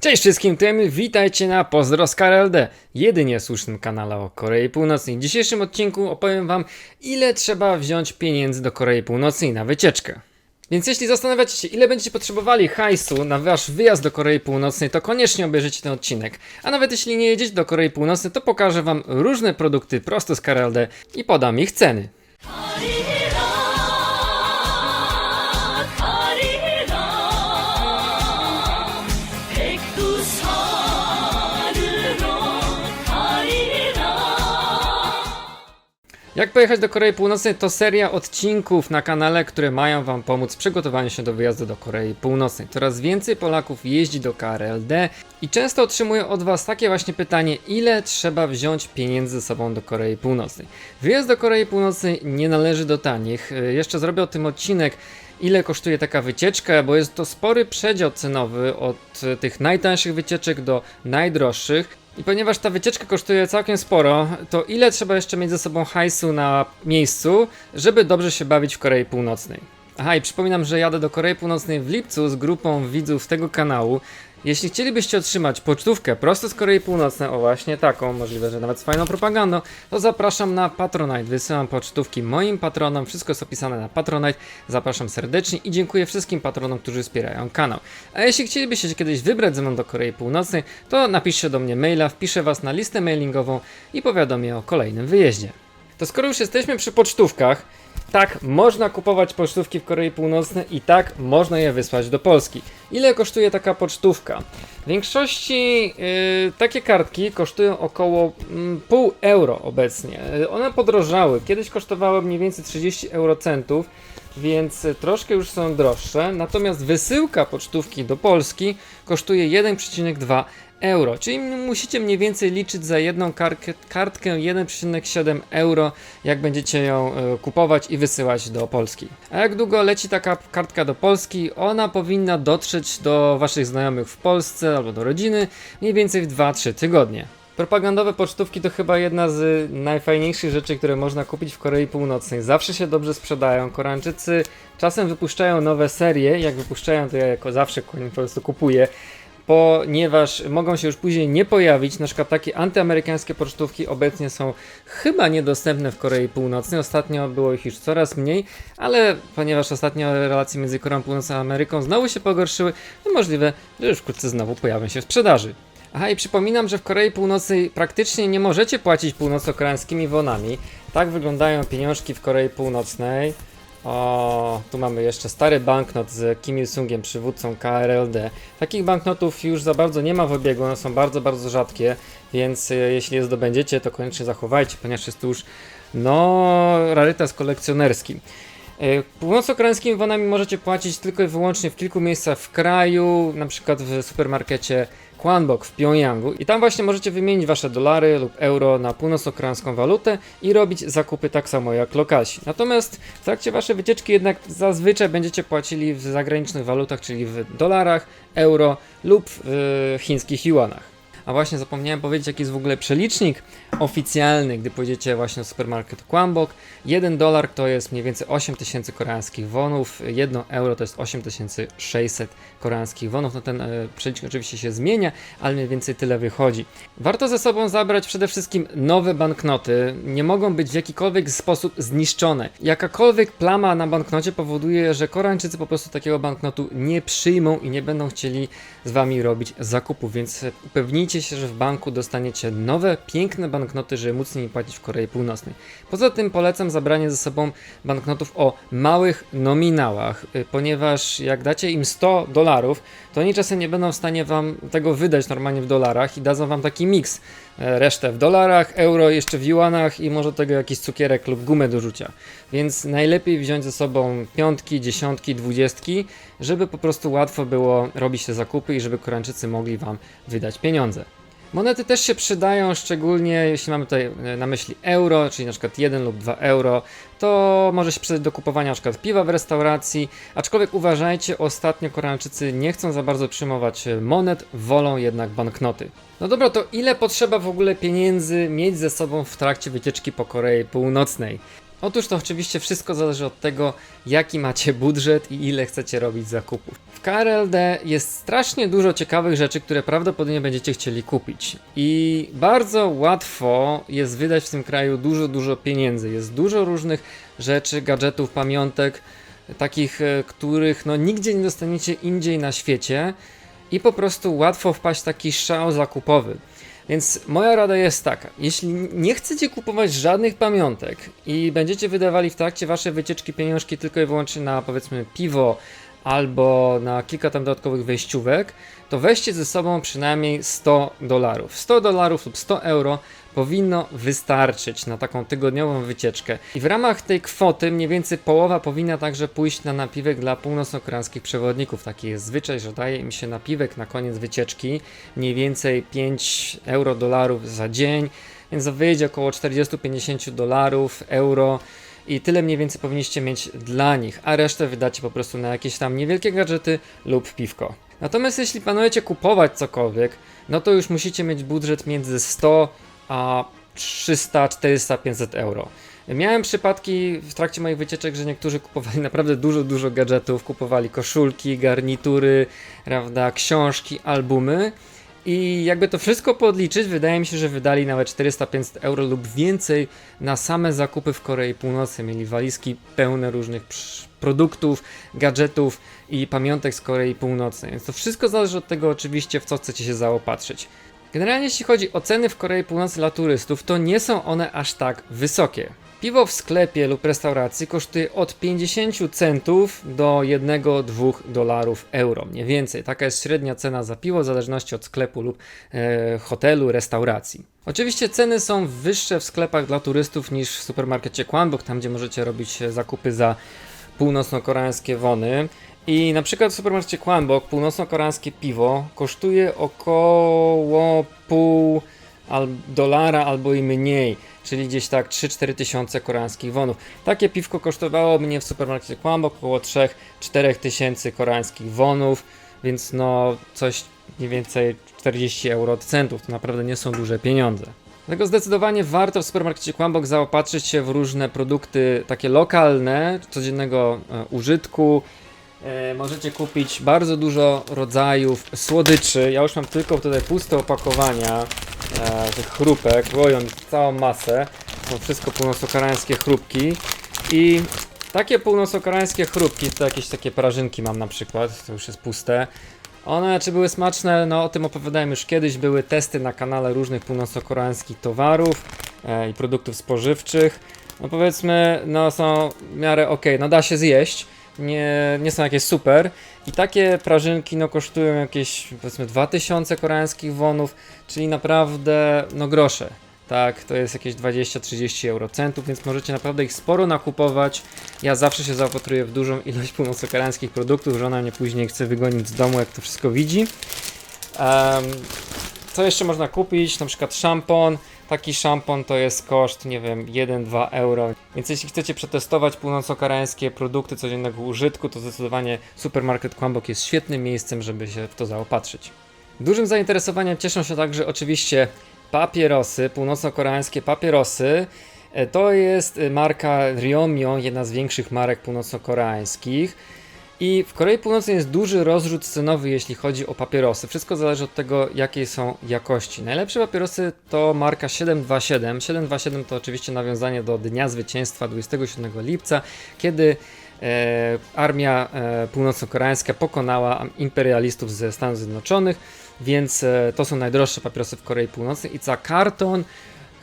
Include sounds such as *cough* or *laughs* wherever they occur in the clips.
Cześć wszystkim tym, witajcie na Pozdro z KRLD, jedynie słusznym kanale o Korei Północnej. W dzisiejszym odcinku opowiem wam, ile trzeba wziąć pieniędzy do Korei Północnej na wycieczkę. Więc jeśli zastanawiacie się, ile będziecie potrzebowali hajsu na wasz wyjazd do Korei Północnej, to koniecznie obejrzyjcie ten odcinek. A nawet jeśli nie jedziecie do Korei Północnej, to pokażę wam różne produkty prosto z KRLD i podam ich ceny. Jak pojechać do Korei Północnej to seria odcinków na kanale, które mają Wam pomóc w przygotowaniu się do wyjazdu do Korei Północnej. Coraz więcej Polaków jeździ do KRLD i często otrzymuję od Was takie właśnie pytanie, ile trzeba wziąć pieniędzy ze sobą do Korei Północnej. Wyjazd do Korei Północnej nie należy do tanich. Y, Jeszcze zrobię o tym odcinek, ile kosztuje taka wycieczka, bo jest to spory przedział cenowy od y, tych najtańszych wycieczek do najdroższych. I ponieważ ta wycieczka kosztuje całkiem sporo, to ile trzeba jeszcze mieć ze sobą hajsu na miejscu, żeby dobrze się bawić w Korei Północnej? Aha, i przypominam, że jadę do Korei Północnej w lipcu z grupą widzów tego kanału. Jeśli chcielibyście otrzymać pocztówkę prosto z Korei Północnej, o właśnie taką, możliwe, że nawet z fajną propagandą, to zapraszam na Patronite. Wysyłam pocztówki moim patronom, wszystko jest opisane na Patronite. Zapraszam serdecznie i dziękuję wszystkim patronom, którzy wspierają kanał. A jeśli chcielibyście się kiedyś wybrać ze mną do Korei Północnej, to napiszcie do mnie maila, wpiszę was na listę mailingową i powiadomię o kolejnym wyjeździe. To skoro już jesteśmy przy pocztówkach, tak, można kupować pocztówki w Korei Północnej i tak można je wysłać do Polski. Ile kosztuje taka pocztówka? W większości yy, takie kartki kosztują około mm, pół euro obecnie. Yy, One podrożały. Kiedyś kosztowały mniej więcej 30 eurocentów, więc y, troszkę już są droższe. Natomiast wysyłka pocztówki do Polski kosztuje 1,2 euro, czyli musicie mniej więcej liczyć za jedną kartkę, kartkę 1,7 euro, jak będziecie ją e, kupować i wysyłać do Polski. A jak długo leci taka kartka do Polski? Ona powinna dotrzeć do waszych znajomych w Polsce albo do rodziny mniej więcej w 2-3 tygodnie. Propagandowe pocztówki to chyba jedna z najfajniejszych rzeczy, które można kupić w Korei Północnej. Zawsze się dobrze sprzedają. Koreańczycy czasem wypuszczają nowe serie. Jak wypuszczają, to ja jako zawsze po prostu kupuję ponieważ mogą się już później nie pojawić. Na przykład takie antyamerykańskie pocztówki obecnie są chyba niedostępne w Korei Północnej. Ostatnio było ich już coraz mniej, ale ponieważ ostatnio relacje między Koreą Północną a Ameryką znowu się pogorszyły, to możliwe, że już wkrótce znowu pojawią się w sprzedaży. Aha, i przypominam, że w Korei Północnej praktycznie nie możecie płacić północno-koreańskimi wonami. Tak wyglądają pieniążki w Korei Północnej. O, tu mamy jeszcze stary banknot z Kim Il-sungiem, przywódcą KRLD. Takich banknotów już za bardzo nie ma w obiegu, one są bardzo, bardzo rzadkie, więc e, jeśli je zdobędziecie, to koniecznie zachowajcie, ponieważ jest to już, no, rarytas kolekcjonerski. E, Północno-koreańskimi wonami możecie płacić tylko i wyłącznie w kilku miejscach w kraju, na przykład w supermarkecie Kwanbok w Pjongjangu i tam właśnie możecie wymienić wasze dolary lub euro na północno-koreańską walutę i robić zakupy tak samo jak lokalsi. Natomiast w trakcie waszej wycieczki jednak zazwyczaj będziecie płacili w zagranicznych walutach, czyli w dolarach, euro lub w chińskich juanach. A właśnie zapomniałem powiedzieć, jaki jest w ogóle przelicznik oficjalny, gdy pójdziecie właśnie do supermarketu Kwambok. 1 dolar to jest mniej więcej 8000 koreańskich wonów, 1 euro to jest 8600 koreańskich wonów. No ten e, przelicznik oczywiście się zmienia, ale mniej więcej tyle wychodzi. Warto ze sobą zabrać przede wszystkim nowe banknoty. Nie mogą być w jakikolwiek sposób zniszczone. Jakakolwiek plama na banknocie powoduje, że Koreańczycy po prostu takiego banknotu nie przyjmą i nie będą chcieli z wami robić zakupów, więc e, upewnijcie się, że w banku dostaniecie nowe, piękne banknoty, żeby móc nimi płacić w Korei Północnej. Poza tym polecam zabranie ze sobą banknotów o małych nominałach, y, ponieważ jak dacie im 100 dolarów, to oni czasem nie będą w stanie wam tego wydać normalnie w dolarach i dadzą wam taki miks. E, Resztę w dolarach, euro, jeszcze w juanach i może tego jakiś cukierek lub gumę do rzucia. Więc najlepiej wziąć ze sobą piątki, dziesiątki, dwudziestki, żeby po prostu łatwo było robić te zakupy i żeby Koreańczycy mogli wam wydać pieniądze. Monety też się przydają, szczególnie jeśli mamy tutaj e, na myśli euro, czyli na przykład 1 lub 2 euro, to może się przydać do kupowania na przykład piwa w restauracji, aczkolwiek uważajcie, ostatnio Koreańczycy nie chcą za bardzo przyjmować e, monet, wolą jednak banknoty. No dobra, to ile potrzeba w ogóle pieniędzy mieć ze sobą w trakcie wycieczki po Korei Północnej? Otóż to oczywiście wszystko zależy od tego, jaki macie budżet i ile chcecie robić zakupów. W KRLD jest strasznie dużo ciekawych rzeczy, które prawdopodobnie będziecie chcieli kupić. I bardzo łatwo jest wydać w tym kraju dużo, dużo pieniędzy. Jest dużo różnych rzeczy, gadżetów, pamiątek, takich, e, których no, nigdzie nie dostaniecie indziej na świecie i po prostu łatwo wpaść w taki szał zakupowy. Więc moja rada jest taka: jeśli nie chcecie kupować żadnych pamiątek i będziecie wydawali w trakcie waszej wycieczki pieniążki tylko i wyłącznie na powiedzmy piwo albo na kilka tam dodatkowych wejściówek, to weźcie ze sobą przynajmniej 100 dolarów. 100 dolarów lub 100 euro powinno wystarczyć na taką tygodniową wycieczkę. I w ramach tej kwoty mniej więcej połowa powinna także pójść na napiwek dla północno-koreańskich przewodników. Taki jest zwyczaj, że daje im się napiwek na koniec wycieczki, mniej więcej 5 euro dolarów za dzień, więc wyjdzie około 40-50 dolarów, euro. I tyle mniej więcej powinniście mieć dla nich, a resztę wydacie po prostu na jakieś tam niewielkie gadżety lub piwko. Natomiast jeśli planujecie kupować cokolwiek, no to już musicie mieć budżet między 100 a 300, 400, 500 euro. Miałem przypadki w trakcie moich wycieczek, że niektórzy kupowali *laughs* naprawdę dużo, dużo gadżetów, kupowali koszulki, garnitury, prawda, książki, albumy. I jakby to wszystko podliczyć, wydaje mi się, że wydali nawet 400-500 euro lub więcej na same zakupy w Korei Północnej. Mieli walizki pełne różnych produktów, gadżetów i pamiątek z Korei Północnej. Więc to wszystko zależy od tego oczywiście, w co chcecie się zaopatrzyć. Generalnie jeśli chodzi o ceny w Korei Północnej dla turystów, to nie są one aż tak wysokie. Piwo w sklepie lub restauracji kosztuje od 50 centów do 1-2 dolarów euro, mniej więcej. Taka jest średnia cena za piwo w zależności od sklepu lub e, hotelu, restauracji. Oczywiście ceny są wyższe w sklepach dla turystów niż w supermarkecie Kwanbok, tam gdzie możecie robić e, zakupy za północno-koreańskie wony. I na przykład w supermarkecie Kwanbok północno-koreańskie piwo kosztuje około pół al dolara albo i mniej, czyli gdzieś tak 3-4 tysiące koreańskich wonów. Takie piwko kosztowało mnie w supermarkecie Kwanbok około 3-4 tysięcy koreańskich wonów, więc no coś mniej więcej 40 euro od centów, to naprawdę nie są duże pieniądze. Dlatego zdecydowanie warto w supermarkecie Kłambok zaopatrzyć się w różne produkty takie lokalne, codziennego e, użytku. E, możecie kupić bardzo dużo rodzajów słodyczy. Ja już mam tylko tutaj puste opakowania e, tych chrupek. Łoją całą masę. To wszystko północno-koreańskie chrupki. I takie północno-koreańskie chrupki, to jakieś takie prażynki mam na przykład, to już jest puste. One czy były smaczne, no o tym opowiadałem już kiedyś, były testy na kanale różnych północno-koreańskich towarów e, i produktów spożywczych. No powiedzmy, no są w miarę ok, no da się zjeść, nie, nie są jakieś super. I takie prażynki no kosztują jakieś powiedzmy 2000 koreańskich wonów, czyli naprawdę no grosze. Tak, to jest jakieś 20-30 eurocentów, więc możecie naprawdę ich sporo nakupować. Ja zawsze się zaopatruję w dużą ilość północno-koreańskich produktów, żona mnie później chce wygonić z domu, jak to wszystko widzi. Em, co jeszcze można kupić? Na przykład szampon. Taki szampon to jest koszt, nie wiem, 1-2 euro. Więc jeśli chcecie przetestować północno-koreańskie produkty codziennego użytku, to zdecydowanie supermarket Kwambok jest świetnym miejscem, żeby się w to zaopatrzyć. Dużym zainteresowaniem cieszą się także oczywiście papierosy, północno-koreańskie papierosy. E, To jest e, marka Ryomyo, jedna z większych marek północno-koreańskich. I w Korei Północnej jest duży rozrzut cenowy, jeśli chodzi o papierosy. Wszystko zależy od tego, jakiej są jakości. Najlepsze papierosy to marka 727. 727 to oczywiście nawiązanie do Dnia Zwycięstwa 27 lipca, kiedy e, armia e, północno-koreańska pokonała imperialistów ze Stanów Zjednoczonych, więc e, to są najdroższe papierosy w Korei Północnej i za karton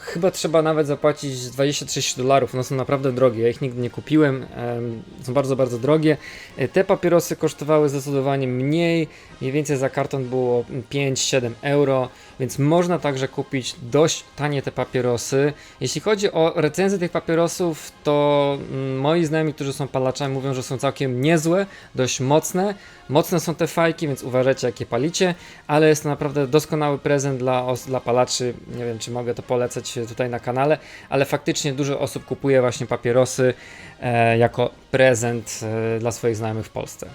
chyba trzeba nawet zapłacić 26 dolarów. One są naprawdę drogie. Ja ich nigdy nie kupiłem. em, są bardzo, bardzo drogie. E, Te papierosy kosztowały zdecydowanie mniej. Mniej więcej za karton było 5-7 euro, więc można także kupić dość tanie te papierosy. Jeśli chodzi o recenzję tych papierosów, to mm, moi znajomi, którzy są palaczami, mówią, że są całkiem niezłe, dość mocne. Mocne są te fajki, więc uważajcie, jakie palicie, ale jest to naprawdę doskonały prezent dla, dla palaczy. Nie wiem, czy mogę to polecać tutaj na kanale, ale faktycznie dużo osób kupuje właśnie papierosy e, jako prezent e, dla swoich znajomych w Polsce.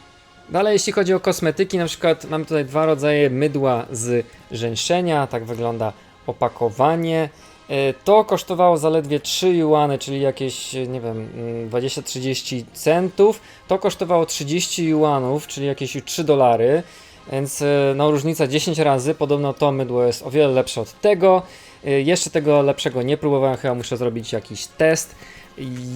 Dalej, jeśli chodzi o kosmetyki, na przykład mamy tutaj dwa rodzaje mydła z rzęszenia, tak wygląda opakowanie. E, To kosztowało zaledwie 3 juany, czyli jakieś, nie wiem, mm, 20-30 centów. To kosztowało 30 juanów, czyli jakieś 3 dolary. Więc e, no różnica 10 razy. Podobno to mydło jest o wiele lepsze od tego. E, Jeszcze tego lepszego nie próbowałem, chyba muszę zrobić jakiś test.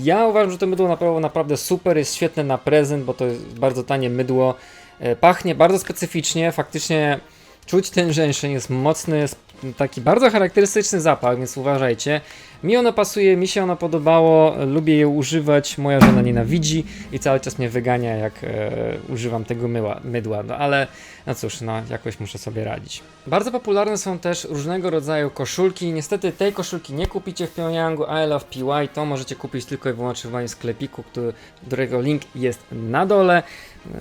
Ja uważam, że to mydło naprawdę, naprawdę super, jest świetne na prezent, bo to jest bardzo tanie mydło. E, Pachnie bardzo specyficznie, faktycznie czuć ten żeńszeń, jest mocny, taki bardzo charakterystyczny zapach, więc uważajcie. Mi ono pasuje, mi się ono podobało, lubię je używać, moja żona nienawidzi i cały czas mnie wygania, jak e, używam tego myła, mydła, no ale no cóż, no jakoś muszę sobie radzić. Bardzo popularne są też różnego rodzaju koszulki, niestety tej koszulki nie kupicie w Pyongyangu, I Love PY, to możecie kupić tylko i wyłącznie w moim sklepiku, który, którego link jest na dole.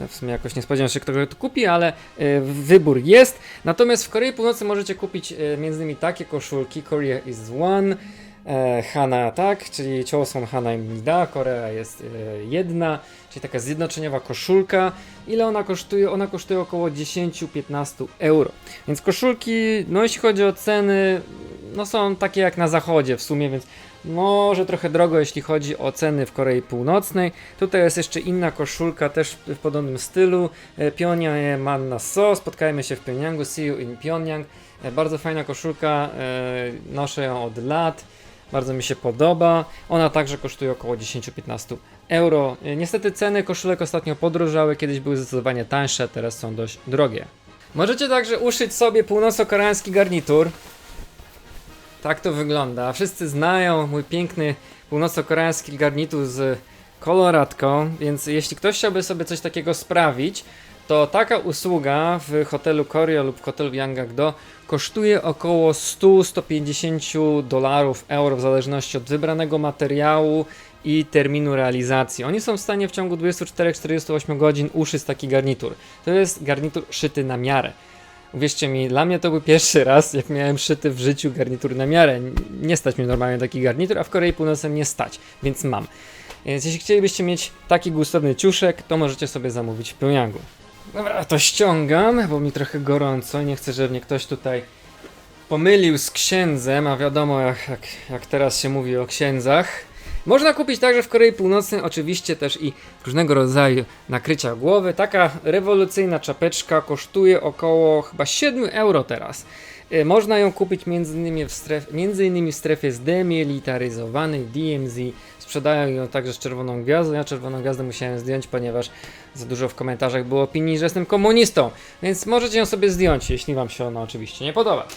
E, W sumie jakoś nie spodziewam się, kto go tu kupi, ale e, wybór jest. Natomiast w Korei Północnej możecie kupić e, między innymi takie koszulki, Korea is one, Hana tak, czyli Chosun Hana Imnida, Korea jest e, jedna, czyli taka zjednoczeniowa koszulka. Ile ona kosztuje? Ona kosztuje około 10-15 euro. Więc koszulki, no jeśli chodzi o ceny, no są takie jak na zachodzie w sumie, więc może trochę drogo, jeśli chodzi o ceny w Korei Północnej. Tutaj jest jeszcze inna koszulka, też w podobnym stylu. E, Pyongyang Manna So, spotkajmy się w Pyongyangu, see you in Pyongyang. E, Bardzo fajna koszulka, e, noszę ją od lat, bardzo mi się podoba. Ona także kosztuje około 10-15 euro. E, Niestety ceny koszulek ostatnio podrożały, kiedyś były zdecydowanie tańsze, teraz są dość drogie. Możecie także uszyć sobie północno-koreański garnitur. Tak to wygląda. Wszyscy znają mój piękny północno-koreański garnitur z koloratką, więc jeśli ktoś chciałby sobie coś takiego sprawić, to taka usługa w hotelu Koryo lub hotelu Yanggakdo kosztuje około 100-150 dolarów, euro w zależności od wybranego materiału i terminu realizacji. Oni są w stanie w ciągu 24-48 godzin uszyć taki garnitur. To jest garnitur szyty na miarę. Uwierzcie mi, dla mnie to był pierwszy raz, jak miałem szyty w życiu garnitur na miarę. Nie stać mi normalnie taki garnitur, a w Korei Północnej nie stać, więc mam. Więc jeśli chcielibyście mieć taki gustowny ciuszek, to możecie sobie zamówić w Pyongyangu. Dobra, to ściągam, bo mi trochę gorąco nie chcę, żeby mnie ktoś tutaj pomylił z księdzem, a wiadomo jak, jak, jak teraz się mówi o księdzach. Można kupić także w Korei Północnej oczywiście też i różnego rodzaju nakrycia głowy. Taka rewolucyjna czapeczka kosztuje około chyba 7 euro teraz. E, Można ją kupić między innymi w, stref, między innymi w strefie zdemilitaryzowanej DMZ. Sprzedają ją także z czerwoną gwiazdą. Ja czerwoną gwiazdę musiałem zdjąć, ponieważ za dużo w komentarzach było opinii, że jestem komunistą. Więc możecie ją sobie zdjąć, jeśli wam się ona oczywiście nie podoba.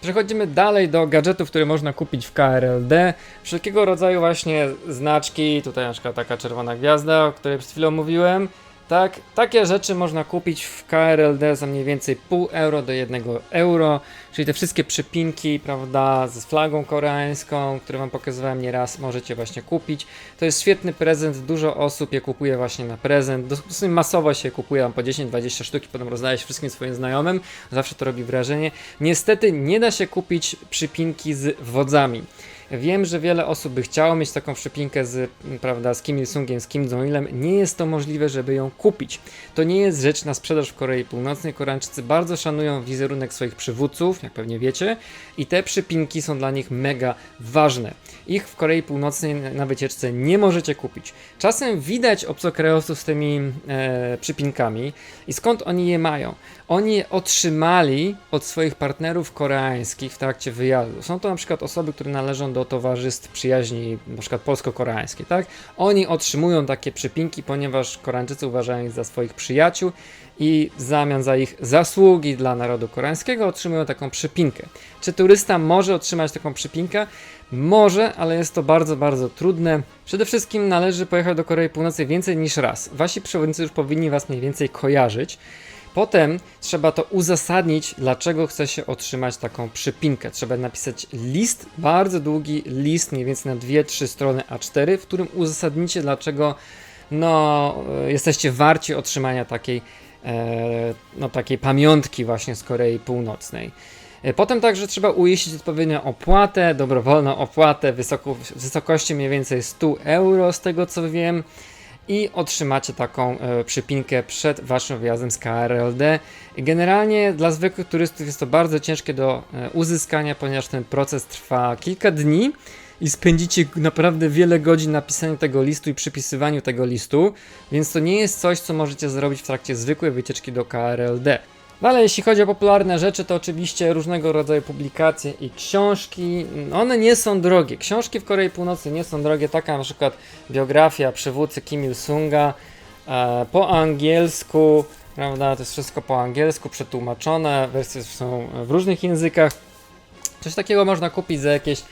Przechodzimy dalej do gadżetów, które można kupić w KRLD. Wszelkiego rodzaju właśnie znaczki, tutaj na przykład taka czerwona gwiazda, o której przed chwilą mówiłem. Tak, takie rzeczy można kupić w KRLD za mniej więcej pół euro do 1 euro, czyli te wszystkie przypinki, prawda, z flagą koreańską, które wam pokazywałem nieraz, możecie właśnie kupić. To jest świetny prezent, dużo osób je kupuje właśnie na prezent, dosyć masowo się kupuje tam po 10-20 sztuki, potem rozdaje się wszystkim swoim znajomym, zawsze to robi wrażenie. Niestety nie da się kupić przypinki z wodzami. Wiem, że wiele osób by chciało mieć taką przypinkę z, prawda, z Kim Il-sungiem, z Kim Jong-ilem. Nie jest to możliwe, żeby ją kupić. To nie jest rzecz na sprzedaż w Korei Północnej. Koreańczycy bardzo szanują wizerunek swoich przywódców, jak pewnie wiecie, i te przypinki są dla nich mega ważne. Ich w Korei Północnej na wycieczce nie możecie kupić. Czasem widać obcokrajowców z tymi e, przypinkami i skąd oni je mają? Oni otrzymali od swoich partnerów koreańskich w trakcie wyjazdu. Są to na przykład osoby, które należą do towarzystw przyjaźni, na przykład polsko-koreańskiej, tak? Oni otrzymują takie przypinki, ponieważ Koreańczycy uważają ich za swoich przyjaciół i w zamian za ich zasługi dla narodu koreańskiego otrzymują taką przypinkę. Czy turysta może otrzymać taką przypinkę? Może, ale jest to bardzo, bardzo trudne. Przede wszystkim należy pojechać do Korei Północnej więcej niż raz. Wasi przewodnicy już powinni was mniej więcej kojarzyć. Potem trzeba to uzasadnić, dlaczego chce się otrzymać taką przypinkę. Trzeba napisać list, bardzo długi list, mniej więcej na 2-3 strony A4, w którym uzasadnicie, dlaczego no, e, jesteście warci otrzymania takiej, e, no, takiej pamiątki właśnie z Korei Północnej. E, Potem także trzeba uiścić odpowiednią opłatę, dobrowolną opłatę w wysokości mniej więcej 100 euro, z tego co wiem. I otrzymacie taką e, przypinkę przed waszym wyjazdem z KRLD. Generalnie dla zwykłych turystów jest to bardzo ciężkie do e, uzyskania, ponieważ ten proces trwa kilka dni i spędzicie naprawdę wiele godzin na pisaniu tego listu i przypisywaniu tego listu, więc to nie jest coś, co możecie zrobić w trakcie zwykłej wycieczki do KRLD. Dalej, jeśli chodzi o popularne rzeczy, to oczywiście różnego rodzaju publikacje i książki. One nie są drogie. Książki w Korei Północnej nie są drogie. Taka na przykład biografia przywódcy Kim Il-sunga e, po angielsku, prawda? To jest wszystko po angielsku przetłumaczone. Wersje są w różnych językach. Coś takiego można kupić za jakieś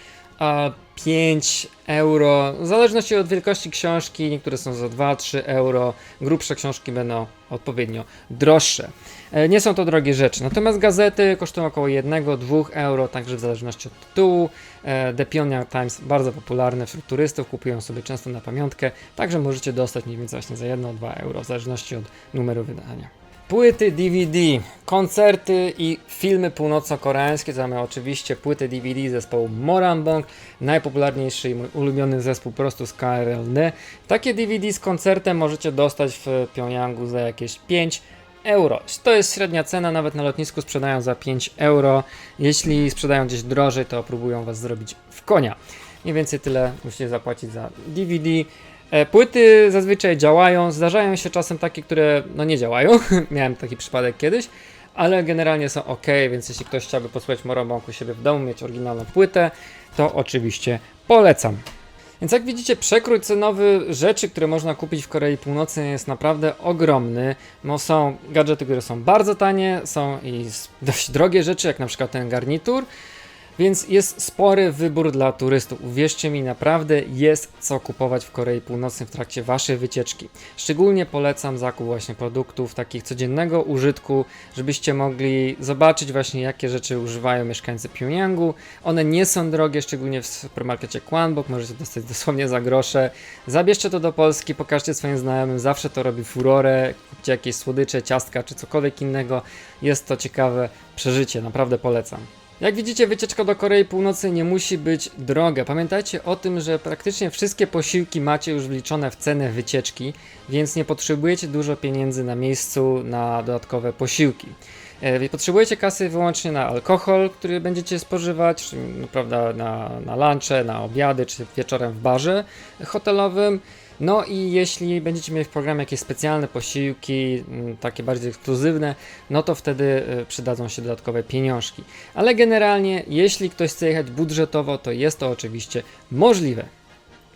5 euro, w zależności od wielkości książki, niektóre są za 2-3 euro, grubsze książki będą odpowiednio droższe. E, Nie są to drogie rzeczy, natomiast gazety kosztują około 1-2 euro, także w zależności od tytułu. E, The Pyongyang Times bardzo popularne wśród turystów, kupują sobie często na pamiątkę, także możecie dostać mniej więcej właśnie za 1-2 euro, w zależności od numeru wydania. Płyty DVD, koncerty i filmy północno-koreańskie. Mamy oczywiście płyty DVD zespołu Moranbong, najpopularniejszy i mój ulubiony zespół prosto z KRLD. Takie DVD z koncertem możecie dostać w Pyongyangu za jakieś 5 euro. To jest średnia cena, nawet na lotnisku sprzedają za 5 euro. Jeśli sprzedają gdzieś drożej, to próbują was zrobić w konia. Mniej więcej tyle musicie zapłacić za DVD. E, Płyty zazwyczaj działają, zdarzają się czasem takie, które no nie działają. *laughs* Miałem taki przypadek kiedyś, ale generalnie są ok, więc jeśli ktoś chciałby posłuchać Morobąku siebie w domu, mieć oryginalną płytę, to oczywiście polecam. Więc jak widzicie, przekrój cenowy rzeczy, które można kupić w Korei Północnej jest naprawdę ogromny. No, są gadżety, które są bardzo tanie, są i dość drogie rzeczy, jak na przykład ten garnitur. Więc jest spory wybór dla turystów. Uwierzcie mi, naprawdę jest co kupować w Korei Północnej w trakcie waszej wycieczki. Szczególnie polecam zakup właśnie produktów takich codziennego użytku, żebyście mogli zobaczyć właśnie jakie rzeczy używają mieszkańcy Pyongyangu. One nie są drogie, szczególnie w supermarkecie Kwanbok, możecie dostać dosłownie za grosze. Zabierzcie to do Polski, pokażcie swoim znajomym, zawsze to robi furorę. Kupcie jakieś słodycze, ciastka czy cokolwiek innego. Jest to ciekawe przeżycie, naprawdę polecam. Jak widzicie, wycieczka do Korei Północnej nie musi być droga. Pamiętajcie o tym, że praktycznie wszystkie posiłki macie już wliczone w cenę wycieczki, więc nie potrzebujecie dużo pieniędzy na miejscu na dodatkowe posiłki. E, Potrzebujecie kasy wyłącznie na alkohol, który będziecie spożywać, no, prawda, na, na lunche, na obiady, czy wieczorem w barze hotelowym. No i jeśli będziecie mieli w programie jakieś specjalne posiłki, mm, takie bardziej ekskluzywne, no to wtedy y, przydadzą się dodatkowe pieniążki. Ale generalnie, jeśli ktoś chce jechać budżetowo, to jest to oczywiście możliwe.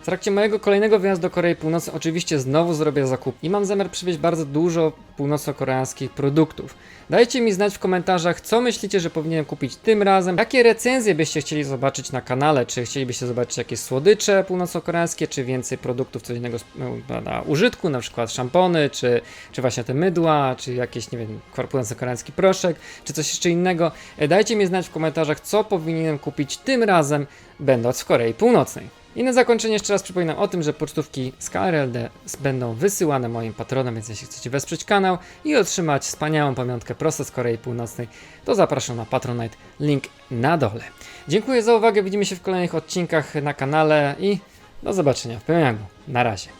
W trakcie mojego kolejnego wyjazdu do Korei Północnej oczywiście znowu zrobię zakup i mam zamiar przywieźć bardzo dużo północno-koreańskich produktów. Dajcie mi znać w komentarzach, co myślicie, że powinienem kupić tym razem, jakie recenzje byście chcieli zobaczyć na kanale, czy chcielibyście zobaczyć jakieś słodycze północno-koreańskie, czy więcej produktów codziennego no, na użytku, na przykład szampony, czy, czy właśnie te mydła, czy jakieś, nie wiem, północno-koreański proszek, czy coś jeszcze innego. E, Dajcie mi znać w komentarzach, co powinienem kupić tym razem, będąc w Korei Północnej. I na zakończenie jeszcze raz przypominam o tym, że pocztówki z KRLD będą wysyłane moim patronom, więc jeśli chcecie wesprzeć kanał i otrzymać wspaniałą pamiątkę prosto z Korei Północnej, to zapraszam na Patronite, link na dole. Dziękuję za uwagę, widzimy się w kolejnych odcinkach na kanale i do zobaczenia w Pyongyangu. Na razie.